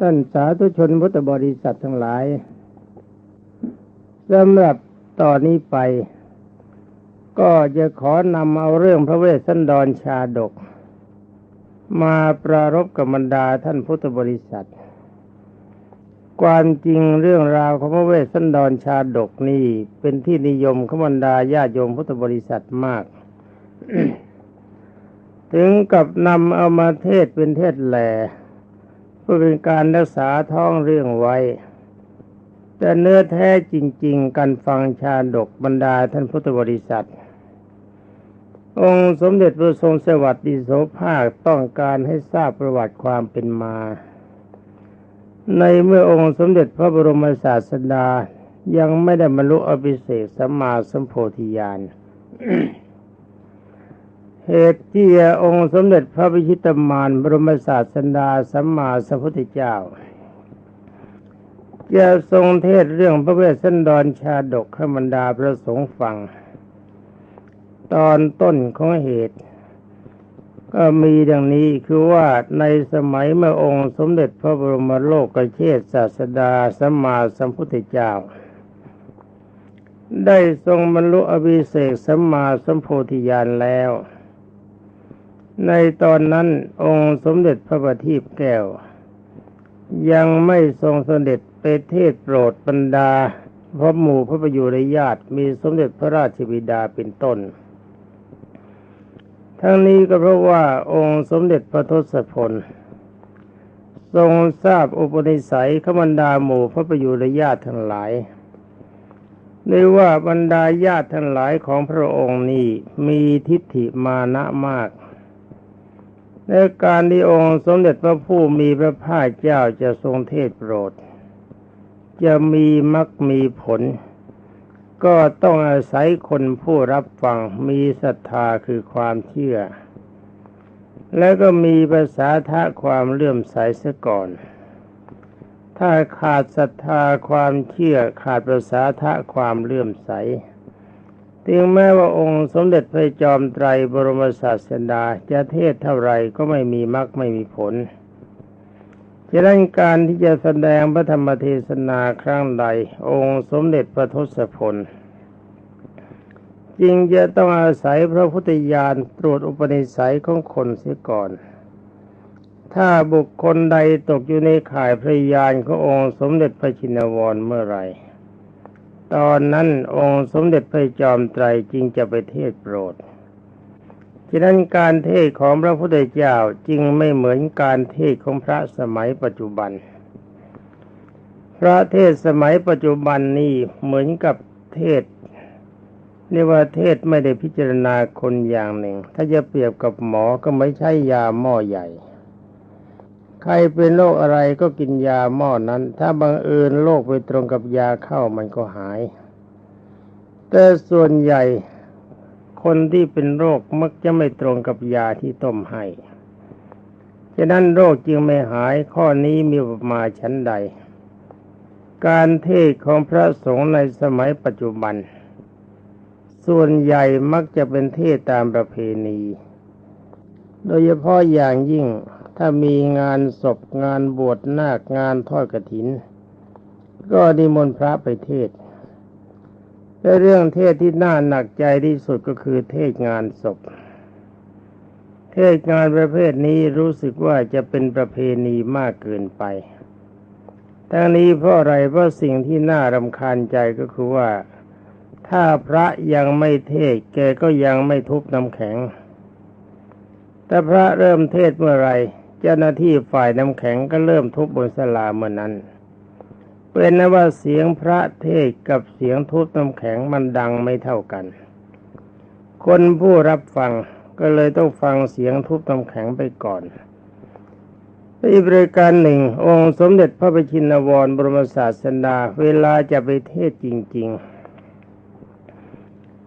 ท่านสาธุชนพุทธบริษัททั้งหลายสำหรับตอนนี้ไป ก็จะขอนำเอาเรื่องพระเวสสันดรชาดก มาปรารบกับบรรดาท่านพุทธบริษัท ความจริงเรื่องราวของพระเวสสันดรชาดกนี่เป็นที่นิยมขบรรดาญาโยมพุทธบริษัทมาก ถึงกับนำเอามาเทศเป็นเทศแหล่ พื่อเป็นการรักษาท้องเรื่องไว้ แต่เนื้อแท้จริง ๆ การฟังชาดกบรรดาท่านพุทธบริษัท องค์สมเด็จพระทรงสวัสดิโสภาคต้องการให้ทราบประวัติความเป็นมา ในเมื่อองค์สมเด็จพระบรมศาสดายังไม่ได้บรรลุอภิเศกสัมมาสัมโพธิญาณ เหตุที่องค์สมเด็จพระพิชิตมารบรมศาสดาสัมมาสัมพุทธเจ้าจะทรงเทศเรื่องพระเวสสันดรชาดกขมันดาพระสงฆ์ฟัง ตอนต้นของเหตุ ก็มีดังนี้คือว่าในสมัยเมื่อองค์สมเด็จพระบรมโลกเชษศาสดาสัมมาสัมพุทธเจ้า ได้ทรงบรรลุอภิเศกสัมมาสัมโพธิญาณแล้ว ในตอนนั้นองค์สมเด็จพระบัณฑิตแก้ว ยังไม่ทรงสเสด็จไปเทศโปรดบรรดาพระหมู่พระประยุรญาติมีสมเด็จพระราชบิดาเป็นต้น ทั้งนี้ก็เพราะว่าองค์สมเด็จพระทศพล ทรงทราบอุปนิสัยขบรรดาหมู่พระประยุรญาติทั้งหลายได้ว่าบรรดาญาติทั้งหลายของพระองค์นี้มีทิฏฐิมานะมาก ในการที่องค์สมเด็จพระผู้มีพระภาคเจ้าจะทรงเทศโปรด จะมีมักมีผล ก็ต้องอาศัยคนผู้รับฟังมีศรัทธาคือความเชื่อ แล้วก็มีภาษาทะความเลื่อมใสเสียก่อน ถ้าขาดศรัทธาความเชื่อขาดภาษาทะความเลื่อมใส ถึงแม้ว่าองค์สมเด็จพระจอมไตรบรมศาสดาจะเทศเท่าไรก็ไม่มีมรรคไม่มีผลฉะนั้นการที่จะแสดงพระธรรมเทศนาครั้งใด องค์สมเด็จพระทศพลจึงจะต้องอาศัยพระพุทธญาณตรวจอุปนิสัยของคนเสียก่อน ถ้าบุคคลใดตกอยู่ในข่ายพระญาณขององค์สมเด็จพระชินวรเมื่อไหร่ ตอนนั้นองค์สมเด็จพระจอมไตรจึงจะไปเทศโปรด ฉะนั้นการเทศของพระพุทธเจ้าจึงไม่เหมือนการเทศของพระสมัยปัจจุบัน พระเทศสมัยปัจจุบันนี้เหมือนกับเทศเรียกว่าเทศไม่ได้พิจารณาคนอย่างหนึ่ง ถ้าจะเปรียบกับหมอก็ไม่ใช่ยาหม้อใหญ่ ใครเป็นโรคอะไรก็กินยาหม้อนั้น ถ้าบังเอิญโรคไปตรงกับยาเข้ามันก็หาย แต่ส่วนใหญ่คนที่เป็นโรคมักจะไม่ตรงกับยาที่ต้มให้ฉะนั้นโรคจึงไม่หายข้อนี้มีมาชั้นใด การเทศของพระสงฆ์ในสมัยปัจจุบัน ส่วนใหญ่มักจะเป็นเทศตามประเพณี โดยเฉพาะอย่างยิ่ง ถ้ามีงานศพงานบวชนาคงานทอดกระถิน ก็นิมนต์พระไปเทศแต่เรื่องเทศที่น่าหนักใจที่สุดก็คือเทศงานศพ เทศงานประเภทนี้รู้สึกว่าจะเป็นประเพณีมากเกินไปทั้งนี้เพราะอะไรเพราะสิ่งที่น่ารำคาญใจก็คือว่า ถ้าพระยังไม่เทศแกก็ยังไม่ทุบน้ำแข็ง แต่พระเริ่มเทศเมื่อไร เจ้าหน้าที่ฝ่ายน้ำแข็งก็เริ่มทุบบนสลาเมื่อนนั้น เป็นนะว่าเสียงพระเทศกับเสียงทุบน้ำแข็งมันดังไม่เท่ากัน คนผู้รับฟังก็เลยต้องฟังเสียงทุบน้ำแข็งไปก่อนอีกบริการหนึ่ง องค์สมเด็จพระบชินวรบรมศาสดาเวลาจะไปเทศจริง ๆ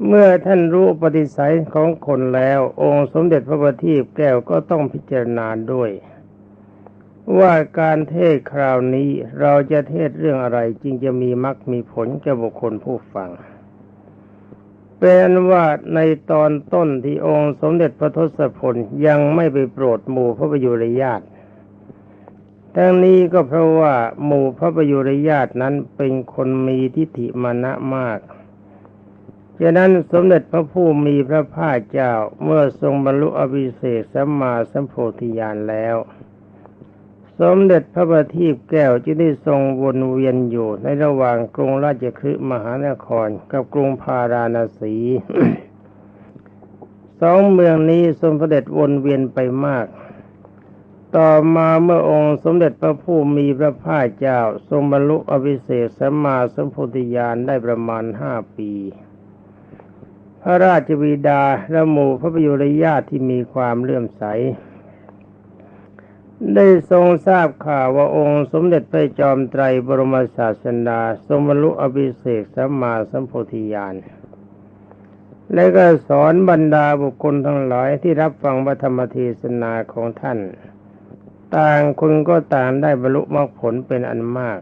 เมื่อท่านรู้ปฏิสัยของคนแล้ว องค์สมเด็จพระบัณฑิตแก้วก็ต้องพิจารณาด้วย ว่าการเทศคราวนี้เราจะเทศเรื่องอะไรจึงจะมีมรรคมีผลแก่บุคคลผู้ฟัง เป็นว่าในตอนต้นที่องค์สมเด็จพระทศพลยังไม่ไปโปรดหมู่พระประยุรญาติทั้งนี้ก็เพราะว่าหมู่พระประยุรญาตินั้นเป็นคนมีทิฏฐิมานะมาก ฉะนั้นสมเด็จพระผู้มีพระภาคเจ้าเมื่อทรงบรรลุอภิเศกสัมมาสัมโพธิญาณแล้ว สมเด็จพระบัณฑิตแก้วจึงได้ทรงวนเวียนอยู่ในระหว่างกรุงราชคฤห์มหานครกับกรุงพาราณสีสองเมืองนี้ทรงเสด็จวนเวียนไปมาก ต่อมาเมื่อองค์สมเด็จพระผู้มีพระภาคเจ้า ทรงบรรลุอภิเศกสัมมาสัมโพธิญาณได้ประมาณห้าปี พระราชบิดาและหมู่พระประยุรญาติที่มีความเลื่อมใส ได้ทรงทราบข่าวว่าองค์สมเด็จพระจอมไตรบรมศาสดาทรงบรรลุอภิเศกสัมมาสัมโพธิญาณและก็สอนบรรดาบุคคลทั้งหลายที่รับฟังพระธรรมเทศนาของท่าน ต่างคนก็ต่างได้บรรลุมรรคผลเป็นอันมาก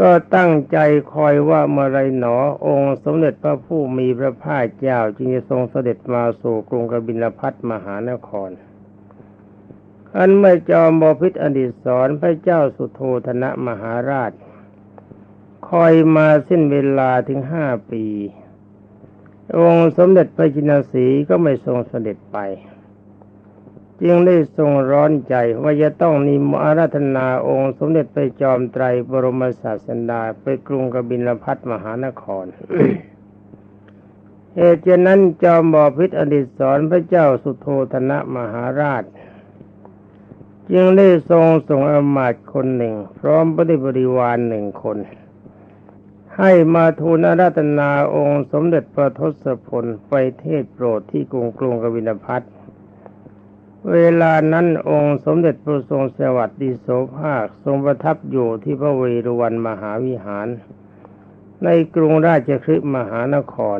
ก็ตั้งใจคอยว่าเมื่อไรหนอ องค์สมเด็จพระผู้มีพระภาคเจ้าจึงจะทรงเสด็จมาสู่กรุงกบิลพัทมหานคร อันเมื่อจอมบพิษอดีตสอนพระเจ้าสุโธธนะมหาราช คอยมาสิ้นเวลาถึงห้าปี องค์สมเด็จพระจินสีก็ไม่ทรงเสด็จไป จึงได้ทรงร้อนใจว่าจะต้องนิมอาราธนาองค์ สมเด็จพระจอมไตรบรมศาสดาไปกรุงกบิลพัทมหานครเหตุฉะนั้นจอมบอพิษอดีตสอนพระเจ้าสุโธธนะมหาราช จึงได้ทรงส่งอมาตคนหนึ่ง พร้อมปฏิบริวารหนึ่งคน ให้มาทูลอาราธนาองค์ สมเด็จพระทศพลไปเทศโปรดที่กรุงกรุงกบิลพัท เวลานั้นองค์สมเด็จพระทรงสวัสดิโสภาคทรงประทับอยู่ที่พระเวรุวันมหาวิหาร ในกรุงราชคฤห์มหานคร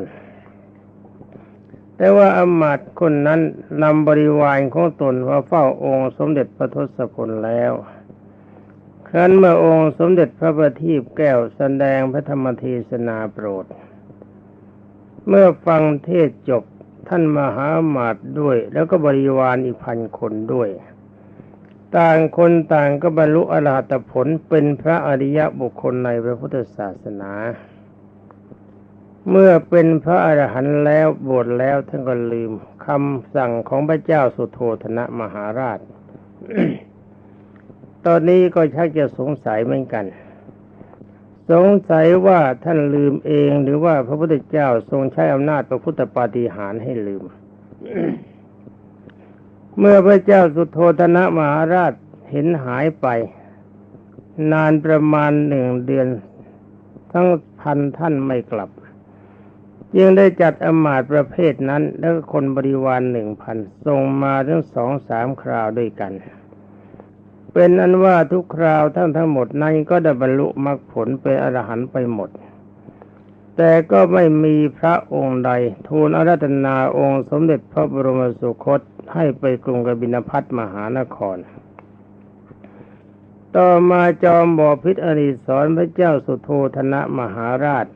แต่ว่าอมาตย์คนนั้นนำบริวารของตนมาเฝ้าองค์สมเด็จพระทศพลแล้วครั้นเมื่อองค์สมเด็จพระบัณฑิตแก้วแสดงพระธรรมเทศนาโปรด เมื่อฟังเทศจบ ท่านมหามาตด้วย แล้วก็บริวารอีกพันคนด้วย ต่างคนต่างก็บรรลุอรหัตผลเป็นพระอริยบุคคลในพระพุทธศาสนา เมื่อเป็นพระอรหันต์แล้วบวชแล้วท่านก็ลืมคำสั่งของพระเจ้าสุโธธนะมหาราช ตอนนี้ก็ชักจะสงสัยเหมือนกัน สงสัยว่าท่านลืมเองหรือว่าพระพุทธเจ้าทรงใช้อำนาจพระพุทธปาฏิหาริย์ให้ลืม เมื่อพระเจ้าสุโธธนะมหาราชเห็นหายไป นานประมาณหนึ่งเดือน ทั้งพันท่านไม่กลับจึงได้จัดอมาตยประเภทนั้น แล้วคนบริวารหนึ่งพันส่งมาทั้งสองสามคราวด้วยกัน เป็นอันว่าทุกคราวทั้งทั้งหมดนั้นก็ได้บรรลุมรรคผลเป็นอรหันต์ไปหมด แต่ก็ไม่มีพระองค์ใด ทูลอาราธนาองค์สมเด็จพระบรมสุคตให้ไปกรุงกบินพัทมหานคร ต่อมาจอมบอพิษอนิสรพระเจ้าสุโธธนะมหาราช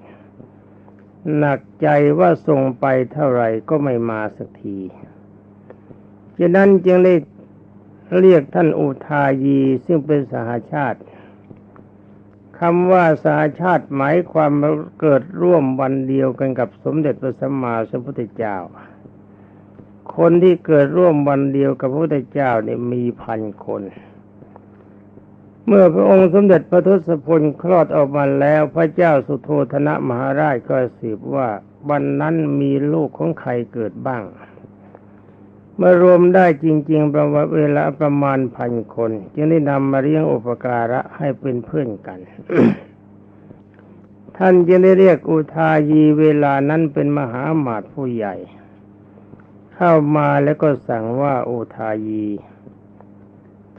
หนักใจว่าส่งไปเท่าไหร่ก็ไม่มาสักทีฉะนั้นจึงได้ เรียกท่านอุทายีซึ่งเป็นสหาชาติคำว่าสหาชาติหมายความเกิดร่วมวันเดียวกันกับสมเด็จพระสัมมาสัมพุทธเจ้า คนที่เกิดร่วมวันเดียวกับพระพุทธเจ้าเนี่ยมีพันคน เมื่อพระองค์สมเด็จพระทศพลคลอดออกมาแล้ว พระเจ้าสุโธธนะมหาราชก็สืบว่าวันนั้นมีลูกของใครเกิดบ้าง เมื่อรวมได้จริง ๆ ประมาณเวลาประมาณพันคน จึงได้นำมาเลี้ยงอุปการะให้เป็นเพื่อนกัน ท่านจึงได้เรียกอุทายีเวลานั้นเป็นมหาอมาตผู้ใหญ่ เข้ามาแล้วก็สั่งว่าอุทายี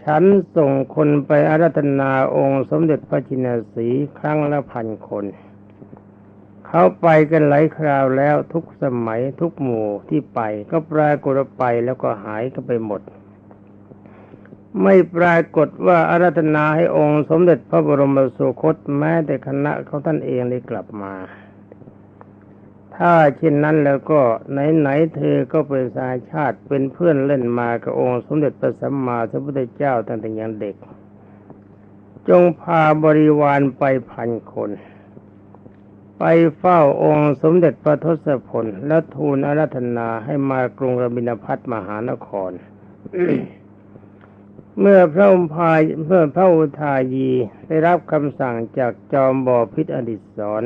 ฉันส่งคนไปอาราธนาองค์สมเด็จพระจินสีครั้งละพันคน เขาไปกันหลายคราวแล้วทุกสมัยทุกหมู่ที่ไป ก็ปรากฏไปแล้วก็หายก็ไปหมด ไม่ปรากฏว่าอาราธนาให้องค์สมเด็จพระบรมสุคตแม้แต่คณะเขาท่านเองได้กลับมา ถ้าเช่นนั้นแล้วก็ไหนๆเธอก็เป็นสายชาติเป็นเพื่อนเล่นมากับองค์สมเด็จพระสัมมาสัมพุทธเจ้าตั้งแต่ยังเด็ก จงพาบริวารไปพันคน ไปเฝ้าองค์สมเด็จพระทศพล และทูลอาราธนาให้มากรุงกบินพัทมหานคร เมื่อพระอุพายเมื่อพระอุทายีได้รับคำสั่งจากจอมบ่อพิษอดิศร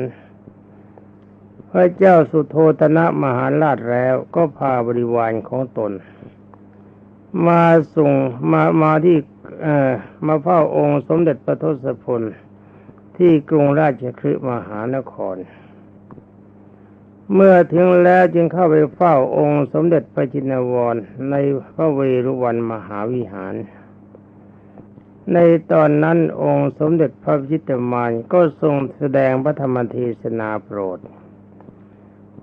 พระเจ้าสุโธธนะมหาราชแล้วก็พาบริวารของตน มาส่งมามาที่เอ่อมาเฝ้าองค์สมเด็จพระทศพล ที่กรุงราชคฤห์มหานคร เมื่อถึงแล้วจึงเข้าไปเฝ้าองค์สมเด็จพระจินวรในพระเวรุวันมหาวิหาร ในตอนนั้นองค์สมเด็จพระพิตมารก็ทรงแสดงพระธรรมเทศนาโปรด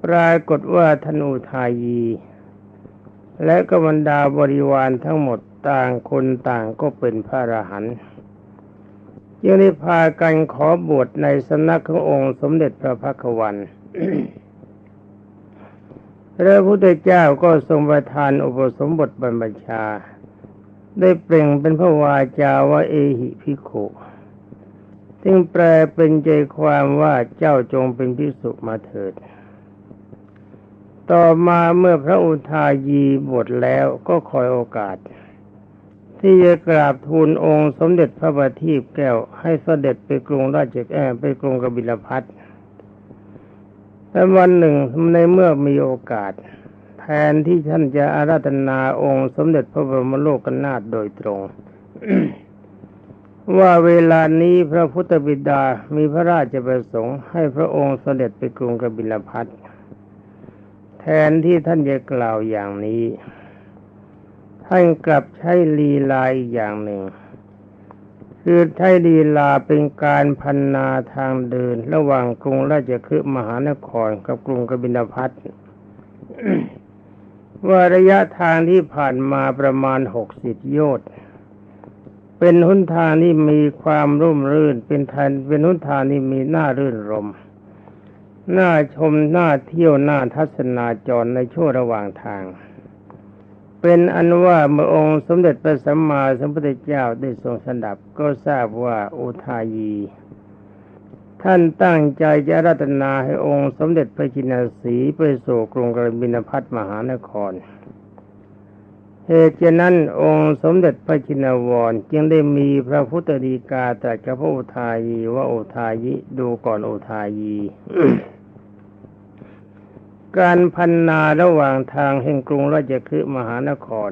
ปรากฏว่าธนูทายี และกบรรดาบริวารทั้งหมดต่างคนต่างก็เป็นพระอรหันต์ ยังได้พากันขอบวชในสำนักขององค์สมเด็จพระพักวันพระพุทธเจ้าก็ทรงประทานอุปสมบทบรรพชา ได้เปล่งเป็นพระวาจาว่าเอหิพิโขซึ่งแปลเป็นใจความว่าเจ้าจงเป็นพิสุมาเถิด ต่อมาเมื่อพระอุทายีบวชแล้วก็คอยโอกาส ที่จะกราบทูลองค์สมเด็จพระบัณฑิตแก้วให้เสด็จไปกรุงราชแอไปกรุงกบิลพัทแต่วันหนึ่งในเมื่อมีโอกาส แทนที่ท่านจะอาราธนาองค์สมเด็จพระบรมโลกนาถโดยตรง ว่าเวลานี้พระพุทธบิดามีพระราชประสงค์ให้พระองค์เสด็จไปกรุงกบิลพัทแทนที่ท่านจะกล่าวอย่างนี้ ท่านกลับใช้ลีลาอีกอย่างหนึ่ง คือใช้ลีลาเป็นการพันนาทางเดิน ระหว่างกรุงราชคฤห์มหานครกับกรุงกบิลพัทว่าระยะทางที่ผ่านมาประมาณหกสิบโยชน์เป็นหนทางที่มีความร่มรื่น เป็นทันเป็นหนทางที่มีหน้ารื่นรมน่าชมน่าเที่ยวน่าทัศนาจรในช่วงระหว่างทาง เป็นอันว่าเมื่อองค์สมเด็จพระสัมมาสัมพุทธเจ้าได้ทรงสดับก็ทราบว่าอุทายี ท่านตั้งใจจะรัตนาให้องค์สมเด็จพระจินสีไปสู่กรุงกบินพัทมหานครเหตุฉะนั้นองค์สมเด็จพระจินวรจึงได้มีพระพุทธดีกาตรัสกับพระอุทายีว่าอุทายิดูก่อนอุทายี การพันนาระหว่างทางแห่งกรุงราชคฤห์มหานคร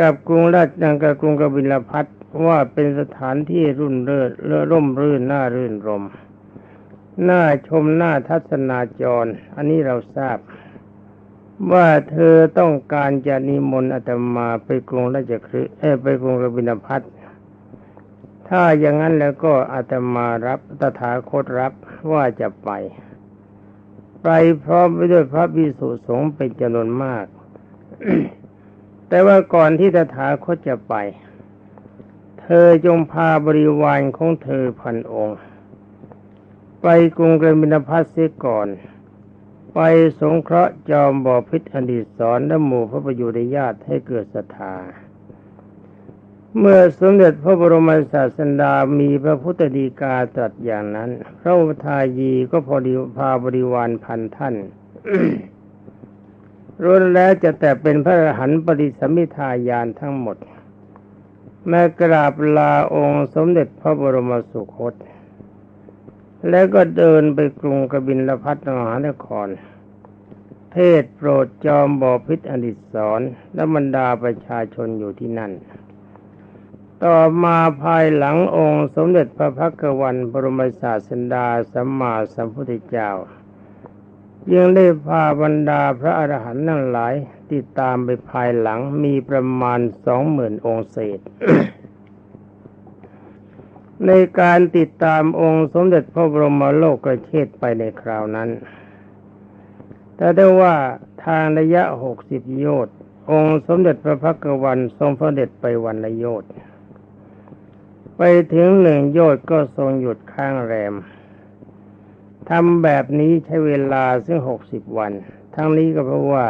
กับกรุงราชกับกรุงกบิลพัทว่าเป็นสถานที่รุ่นเริศเลื่อร่มรื่นน่ารื่นรมน่าชมน่าทัศนาจร อันนี้เราทราบ ว่าเธอต้องการจะนิมนต์อาตมาไปกรุงราชคฤห์เอ้ยไปกรุงกบิลพัทถ้าอย่างนั้นแล้วก็อาตมารับตถาคตรับว่าจะไป ไปพร้อมไปด้วยพระภิกษุสงฆ์เป็นจำนวนมาก แต่ว่าก่อนที่ตถาคตจะไป เธอจงพาบริวารของเธอพันองค์ ไปกรุงกบินพัทเสียก่อน ไปสงเคราะห์จอมบ่อพิษอดีตสอนและหมู่พระประยุรญาติให้เกิดศรัทธา เมื่อสมเด็จพระบรมศาสดามีพระพุทธดีกาตรัสอย่างนั้น พระอุทายีก็พอดีพาบริวารพันท่านรุนแล้วจะแต่เป็นพระอรหันต์ปริสมิทายานทั้งหมด แม้กราบลาองค์สมเด็จพระบรมสุคต แล้วก็เดินไปกรุงกบินลพัทมหานคร เทศโปรดจอมบอพิษอดิศรและบรรดาประชาชนอยู่ที่นั่น ต่อมาภายหลังองค์สมเด็จพระพักวันบรมศาสดาสัมมาสัมพุทธเจ้ายังได้พาบรรดาพระอรหันต์นั่งหลาย ติดตามไปภายหลังมีประมาณสองหมื่นองค์เศษ ในการติดตามองค์สมเด็จพระบรมโลกเชษไปในคราวนั้น แต่ได้ว่าทางระยะหกสิบโยชน์องค์สมเด็จพระพักวันทรงพระเด็จไปวันละโยชน์ ไปถึงหนึ่งโยชน์ก็ทรงหยุดข้างแรมทำแบบนี้ใช้เวลาซึ่งหกสิบวัน ทั้งนี้ก็เพราะว่า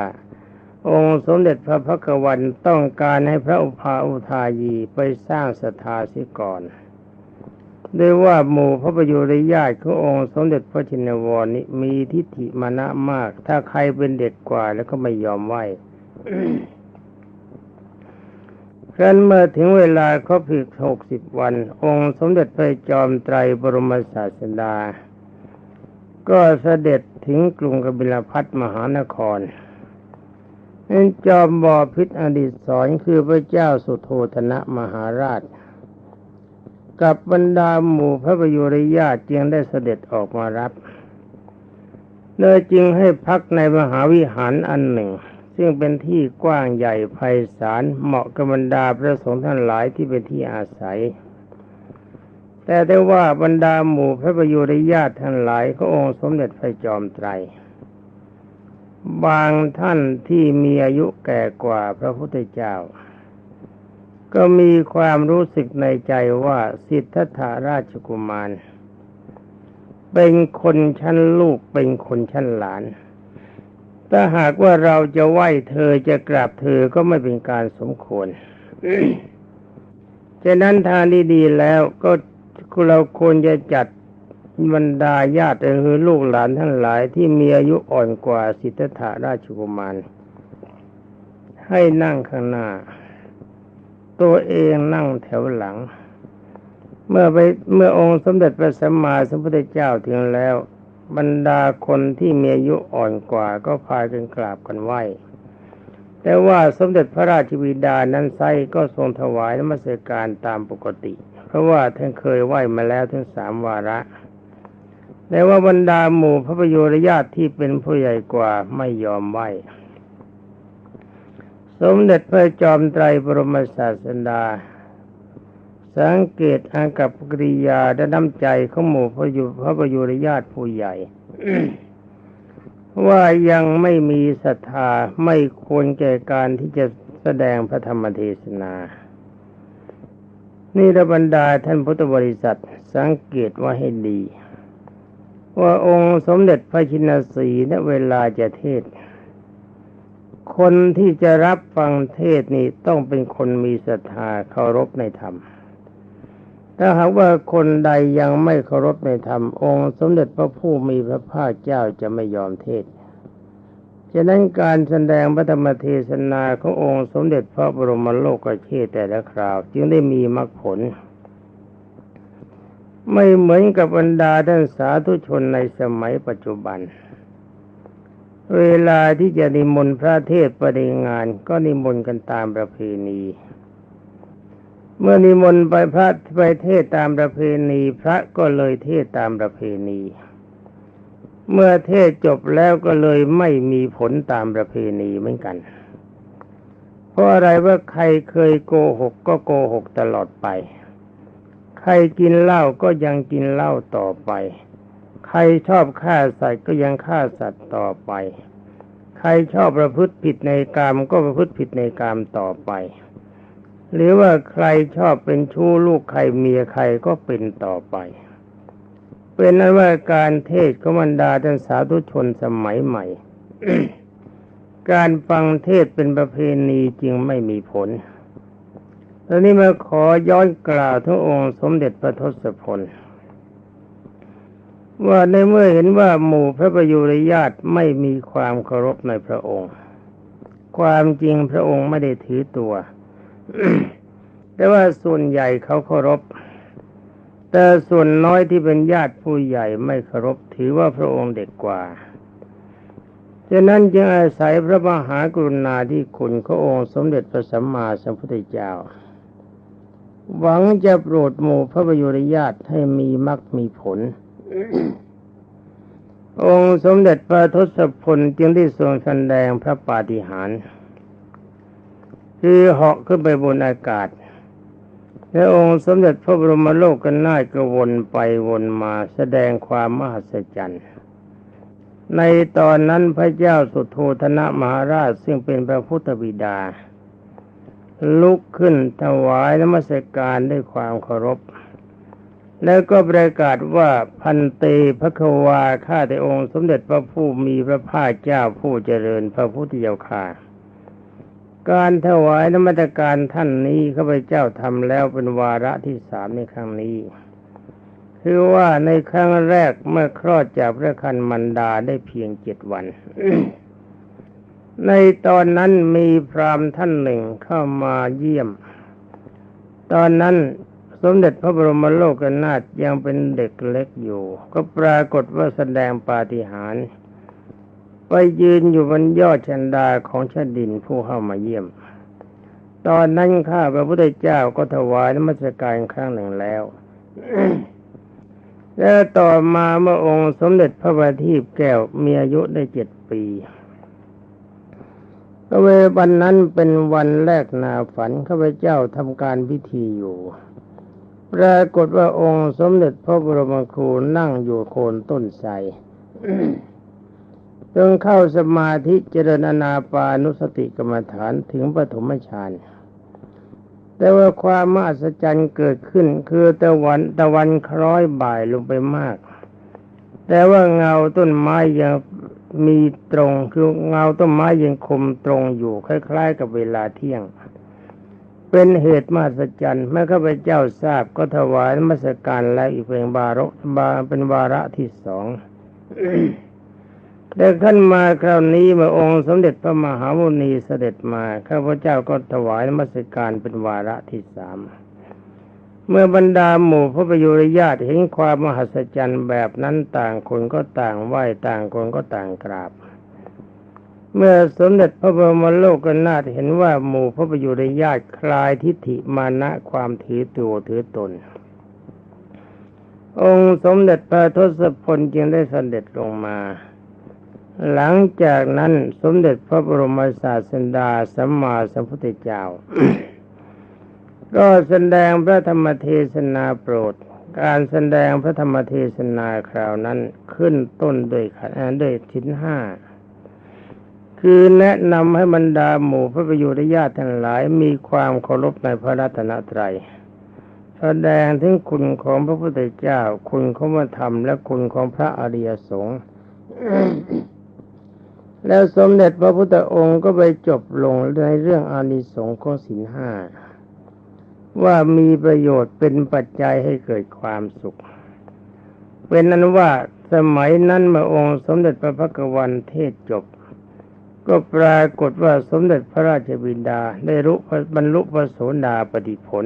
องค์สมเด็จพระพักวันต้องการให้พระอุปาอุทายีไปสร้างศรัทธาเสียก่อนด้วยว่าหมู่พระประยุรญาติขององค์สมเด็จพระชินวรนี้มีทิฏฐิมานะมาก ถ้าใครเป็นเด็กกว่าแล้วก็ไม่ยอมไหว ครั้นเมื่อถึงเวลาครบอีกหกสิบวัน องค์สมเด็จพระจอมไตรบรมศาสดา ก็เสด็จถึงกรุงกบิลพัทมหานครนั้นจอมบอพิษอดีตสอนคือพระเจ้าสุโธธนะมหาราช กับบรรดาหมู่พระประยุรญาติจึงได้เสด็จออกมารับเลยจึงให้พักในมหาวิหารอันหนึ่ง ซึ่งเป็นที่กว้างใหญ่ไพศาลเหมาะกับบรรดาพระสงฆ์ท่านหลายที่เป็นที่อาศัย แต่ได้ว่าบรรดาหมู่พระประยุรญาติท่านหลายก็องค์สมเด็จพระจอมไตร บางท่านที่มีอายุแก่กว่าพระพุทธเจ้า ก็มีความรู้สึกในใจว่าสิทธัตถาราชกุมาร เป็นคนชั้นลูกเป็นคนชั้นหลาน ถ้าหากว่าเราจะไหว้เธอจะกราบเธอก็ไม่เป็นการสมควรฉะนั้นทางดีๆแล้วก็เราควรจะจัดบรรดาญาติคือลูกหลานทั้งหลายที่มีอายุอ่อนกว่าสิทธัตถราชกุมารให้นั่งข้างหน้า ตัวเองนั่งแถวหลัง เมื่อไปเมื่อองค์สมเด็จพระสัมมาสัมพุทธเจ้าถึงแล้ว บรรดาคนที่มีอายุอ่อนกว่าก็พากันกราบกันไหวแต่ว่าสมเด็จพระราชบิดานั้นไซก็ทรงถวายนมัสการตามปกติ เพราะว่าท่านเคยไหวมาแล้วถึงสามวาระ แต่ว่าบรรดาหมู่พระประโยชน์ญาติที่เป็นผู้ใหญ่กว่าไม่ยอมไหวสมเด็จพระจอมไตรบรมศาสดา สังเกตอากับกริยาและน้ำใจของหมู่พระยุพระประยชน์ญาติผู้ใหญ่ ว่ายังไม่มีศรัทธาไม่ควรแก่การที่จะแสดงพระธรรมเทศนา นี่ระบรรดาท่านพุทธบริษัทสังเกตว่าให้ดี ว่าองค์สมเด็จพระชินสีณเวลาจะเทศ คนที่จะรับฟังเทศนี่ต้องเป็นคนมีศรัทธาเคารพในธรรม ถ้าหากว่าคนใดยังไม่เคารพในธรรมองค์สมเด็จพระผู้มีพระภาคเจ้าจะไม่ยอมเทศฉะนั้นการแสดงพระธรรมเทศนาขององค์สมเด็จพระบรมโลกเชษแต่ละคราว จึงได้มีมรรคผล ไม่เหมือนกับบรรดาท่านสาธุชนในสมัยปัจจุบัน เวลาที่จะนิมนต์พระเทศประเดงานก็นิมนต์กันตามประเพณี เมื่อนิมนต์ไปพระไปเทศตามประเพณีพระก็เลยเทศตามประเพณี เมื่อเทศจบแล้วก็เลยไม่มีผลตามประเพณีเหมือนกัน เพราะอะไรว่าใครเคยโกหกก็โกหกตลอดไป ใครกินเหล้าก็ยังกินเหล้าต่อไป ใครชอบฆ่าสัตว์ก็ยังฆ่าสัตว์ต่อไป ใครชอบประพฤติผิดในกรรมก็ประพฤติผิดในกรรมต่อไป หรือว่าใครชอบเป็นชู้ลูกใครเมียใครก็เป็นต่อไป เป็นนั้นว่าการเทศก็บรรดาท่านสาธุชนสมัยใหม่ การฟังเทศเป็นประเพณีจึงไม่มีผลตอนนี้มาขอย้อนกล่าวถึงองค์สมเด็จพระทศพล ว่าในเมื่อเห็นว่าหมู่พระประยุรญาติไม่มีความเคารพในพระองค์ ความจริงพระองค์ไม่ได้ถือตัว แต่ว่าส่วนใหญ่เขาเคารพ แต่ส่วนน้อยที่เป็นญาติผู้ใหญ่ไม่เคารพถือว่าพระองค์เด็กกว่าฉะนั้นจึงอาศัยพระมหากรุณาธิคุณขององค์สมเด็จพระสัมมาสัมพุทธเจ้า หวังจะโปรดหมู่พระประยุรญาติให้มีมรรคมีผล องค์สมเด็จพระทศพลจึงได้ทรงแสดงพระปาฏิหาริย์ คือเหาะขึ้นไปบนอากาศ และองค์สมเด็จพระบรมโลกกันนาถก็วนไปวนมาแสดงความมหัศจรรย์ในตอนนั้นพระเจ้าสุโธธนะมหาราชซึ่งเป็นพระพุทธบิดา ลุกขึ้นถวายนมัสการด้วยความเคารพ แล้วก็ประกาศว่าพันเตพระควาข้าแต่องค์ สมเด็จพระผู้มีพระภาคเจ้าผู้เจริญพระพุทธเจ้าค่า การถวายนมัสการท่านนี้ข้าพเจ้าทำแล้วเป็นวาระที่สามในครั้งนี้ คือว่าในครั้งแรกเมื่อคลอดจากพระคันมันดาได้เพียงเจ็ดวัน ในตอนนั้นมีพรามท่านหนึ่งเข้ามาเยี่ยม ตอนนั้นสมเด็จพระบรมโลกนาถยังเป็นเด็กเล็กอยู่ ก็ปรากฏว่าแสดงปาฏิหาริย์ ไปยืนอยู่บนยอดชันดาของชดินผู้เข้ามาเยี่ยม ตอนนั้นข้าพระพุทธเจ้าก็ถวายนมัสการครั้งหนึ่งแล้ว แล้วต่อมาเมื่อองค์สมเด็จพระบาทีพแก้วมีอายุได้เจ็ดปีก็เววันนั้นเป็นวันแรกนาฝันข้าพเจ้าทำการพิธีอยู่ปรากฏว่าองค์สมเด็จพระบรมครูนั่งอยู่โคนต้นไทร จงเข้าสมาธิเจริญนาปานุสติกรรมฐานถึงปฐมฌานแต่ว่าความมหัศจรรย์เกิดขึ้นคือตะวันตะวันคล้อยบ่ายลงไปมาก แต่ว่าเงาต้นไม้ยังมีตรงคือเงาต้นไม้ยังคมตรงอยู่คล้ายๆ กับเวลาเที่ยง เป็นเหตุมหัศจรรย์เมื่อข้าพเจ้าทราบก็ถวายมัสการแล้วอีกเป็นบารกบาเป็นวาระที่สอง แต่ขั้นมาคราวนี้เมื่อองค์สมเด็จพระมหาวุณีเสด็จมาข้าพเจ้าก็ถวายนมัสการเป็นวาระที่สามเมื่อบรรดาหมู่พระประยุรญาติเห็นความมหัศจรรย์แบบนั้นต่างคนก็ต่างไหว้ต่างคนก็ต่างกราบ เมื่อสมเด็จพระบรมโลกกนาถเห็นว่าหมู่พระประยุรญาติคลายทิฏฐิมานะความถือตัวถือตน องค์สมเด็จพระทศพลจึงได้เสด็จลงมา หลังจากนั้นสมเด็จพระบรมศาสดาสัมมาสัมพุทธเจ้า ก็แสดงพระธรรมเทศนาโปรด การแสดงพระธรรมเทศนาคราวนั้นขึ้นต้นด้วยขันด้วยชิ้นห้าคือแนะนำให้บรรดาหมู่พระประยุรญาติทั้งหลายมีความเคารพในพระรัตนตรัยแสดงถึงคุณของพระพุทธเจ้า คุณของพระธรรมและคุณของพระอริยสงฆ์ แล้วสมเด็จพระพุทธองค์ก็ไปจบลงในเรื่องอานิสงส์ของศีลห้าว่ามีประโยชน์เป็นปัจจัยให้เกิดความสุข เป็นนั้นว่าสมัยนั้นเมื่อองค์สมเด็จพระพักวันเทศจบ ก็ปรากฏว่าสมเด็จพระราชบิดาได้รู้บรรลุพระโสดาปฏิผล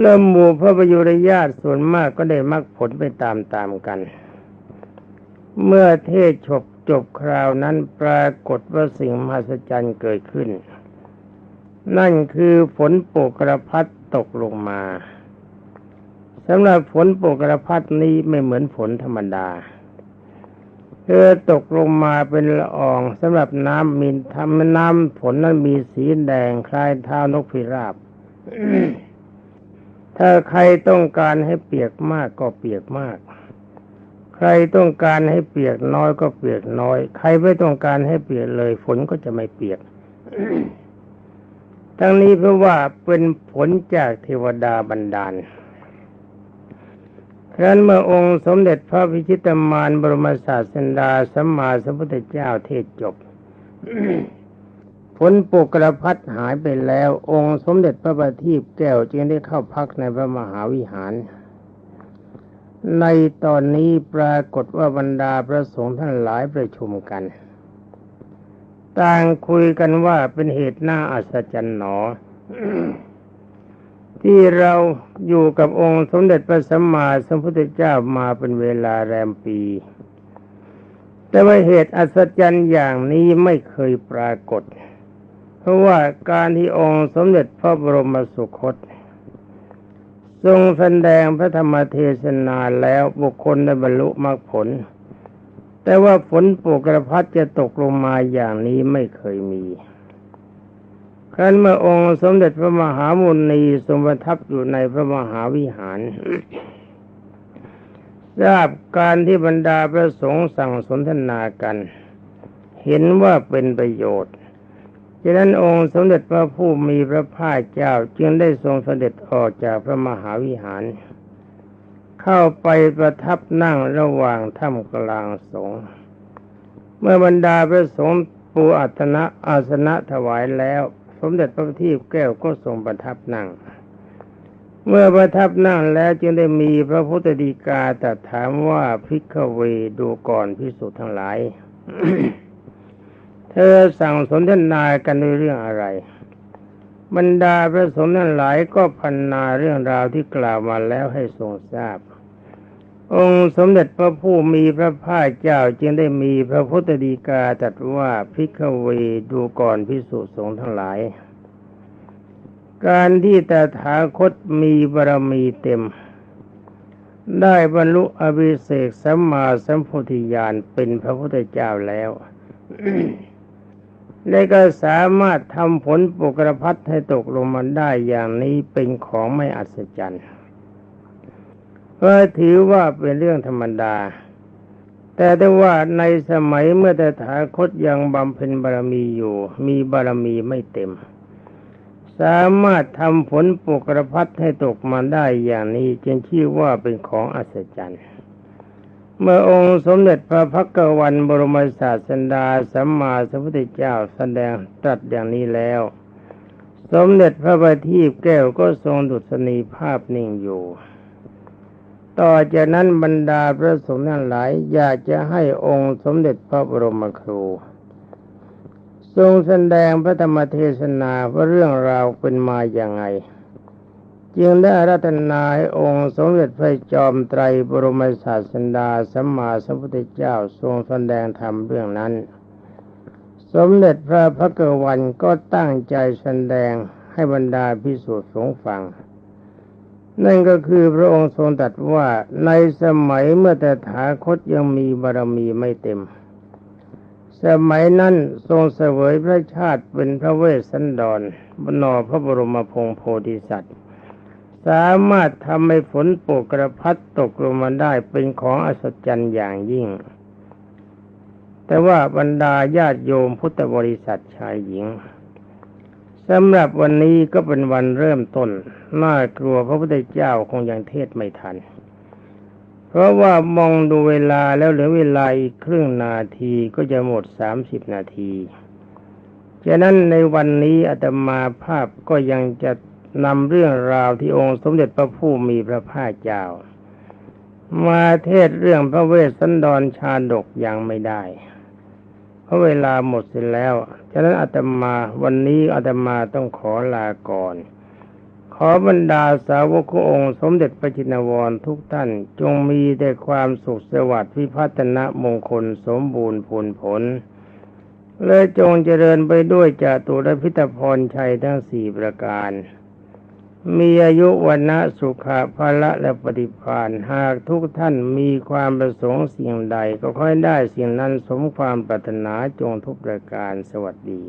เริ่มหมู่พระประยุรญาติส่วนมากก็ได้มรรคผลไปตามๆกัน เมื่อเทศจบ จบคราวนั้นปรากฏว่าสิ่งมหัศจรรย์เกิดขึ้น นั่นคือฝนโปกระพัดตกลงมาสำหรับฝนโปกระพัดนี้ไม่เหมือนฝนธรรมดาเธอตกลงมาเป็นละอองสำหรับน้ำมินทำน้ำฝนนั้นมีสีแดงคล้ายเท้านกพิราบ ถ้าใครต้องการให้เปียกมากก็เปียกมาก ใครต้องการให้เปียกน้อยก็เปียกน้อย ใครไม่ต้องการให้เปียกเลย ฝนก็จะไม่เปียก ทั้งนี้เพราะว่าเป็นผลจากเทวดาบันดาลครั้นเมื่อองค์สมเด็จพระพิชิตมารบรมศาสดาสัมมาสัมพุทธเจ้าเทศจบผลปุกระพัดหายไปแล้ว องค์สมเด็จพระบัณฑิตแก้วจึงได้เข้าพักในพระมหาวิหาร ในตอนนี้ปรากฏว่าบรรดาพระสงฆ์ท่านหลายประชุมกัน ต่างคุยกันว่าเป็นเหตุน่าอัศจรรย์หนอ ที่เราอยู่กับองค์สมเด็จพระสัมมาสัมพุทธเจ้ามาเป็นเวลาแรมปี แต่ว่าเหตุอัศจรรย์อย่างนี้ไม่เคยปรากฏ เพราะว่าการที่องค์สมเด็จพระบรมสุคต ทรงแสดงพระธรรมเทศนาแล้วบุคคลได้บรรลุมรรคผล แต่ว่าฝนปกระพัดจะตกลงมาอย่างนี้ไม่เคยมีครั้นเมื่อองค์สมเด็จพระมหามุนีทรงประทับอยู่ในพระมหาวิหารทราบการที่บรรดาพระสงฆ์สั่งสนทนากัน เห็นว่าเป็นประโยชน์ ฉะนั้นองค์สมเด็จพระผู้มีพระภาคเจ้าจึงได้ทรงเสด็จออกจากพระมหาวิหาร เข้าไปประทับนั่งระหว่างถ้ำกลางสงฆ์เมื่อบรรดาพระสงฆ์ปูอัตนะอาสนะถวายแล้ว สมเด็จพระทีพแก้วก็ทรงประทับนั่ง เมื่อประทับนั่งแล้วจึงได้มีพระพุทธดีกาตรัสถามว่าพิกเวดูก่อนพิสุทั้งหลาย เธอสั่งสนทนากันในเรื่องอะไร บรรดาพระสงฆ์ทั้งหลายก็พันนาเรื่องราวที่กล่าวมาแล้วให้ทรงทราบ องค์สมเด็จพระผู้มีพระภาคเจ้าจึงได้มีพระพุทธดีกาตรัสว่าพิกเวดูก่อนพิสุสงฆ์ทั้งหลาย การที่ตถาคตมีบารมีเต็ม ได้บรรลุอภิเศกสัมมาสัมโพธิญาณเป็นพระพุทธเจ้าแล้ว และก็สามารถทำผลปกรพัฒให้ตกลงมาได้อย่างนี้เป็นของไม่อัศจรรย์เพราะถือว่าเป็นเรื่องธรรมดา แต่ได้ว่าในสมัยเมื่อแต่ถาคตยังบำเพ็ญบารมีอยู่ มีบารมีไม่เต็ม สามารถทำผลปกรพัฒให้ตกมาได้อย่างนี้จึงชื่อว่าเป็นของอัศจรรย์ เมื่อองค์สมเด็จพระพักกวันบรมศาสดาสัมมาสัมพุทธเจ้าแสดงตรัสอย่างนี้แล้ว สมเด็จพระบัณฑิตแก้วก็ทรงดุษณีภาพนิ่งอยู่ ต่อจากนั้นบรรดาพระสงฆ์ทั้งหลายอยากจะให้องค์สมเด็จพระบรมครู ทรงแสดงพระธรรมเทศนาว่าเรื่องราวเป็นมาอย่างไง จึงได้รัตนาให้องค์สมเด็จพระจอมไตรบรมศาสดาสัมมาสัมพุทธเจ้าทรงแสดงธรรมเรื่องนั้น สมเด็จพระพักวันก็ตั้งใจแสดงให้บรรดาพิสุทธิ์สงฟัง นั่นก็คือพระองค์ทรงตรัสว่าในสมัยเมื่อแต่ถาคตยังมีบารมีไม่เต็ม สมัยนั้นทรงเสวยพระชาติเป็นพระเวสสันดรบนอพระบรมพงโพธิสัตว์ สามารถทำให้ฝนโปกกระพัดตกลงมาได้เป็นของอัศจรรย์อย่างยิ่ง แต่ว่าบรรดาญาติโยมพุทธบริษัทชายหญิงสำหรับวันนี้ก็เป็นวันเริ่มต้นน่ากลัวพระพุทธเจ้าคงยังเทศไม่ทัน เพราะว่ามองดูเวลาแล้วเหลือเวลาอีกครึ่งนาทีก็จะหมดสามสิบนาทีฉะนั้นในวันนี้อาตมาภาพก็ยังจะ นำเรื่องราวที่องค์สมเด็จพระผู้มีพระภาคเจ้า มาเทศเรื่องพระเวสสันดรชาดกยังไม่ได้ เพราะเวลาหมดเสร็จแล้ว ฉะนั้นอาตมาวันนี้อาตมาต้องขอลาก่อน ขอบรรดาสาวกขององค์ สมเด็จพระจินวรทุกท่านจงมีแต่ความสุขสวัสดิ์พิพัฒนะมงคลสมบูรณ์ผลผลและจงเจริญไปด้วยจตุรพิตพรชัยทั้งสี่ประการ มีอายุวันนะสุขะภละและปฏิภาณหากทุกท่านมีความประสงค์สิ่งใดก็ค่อยได้สิ่งนั้นสมความปรารถนาจงทุกประการสวัสดี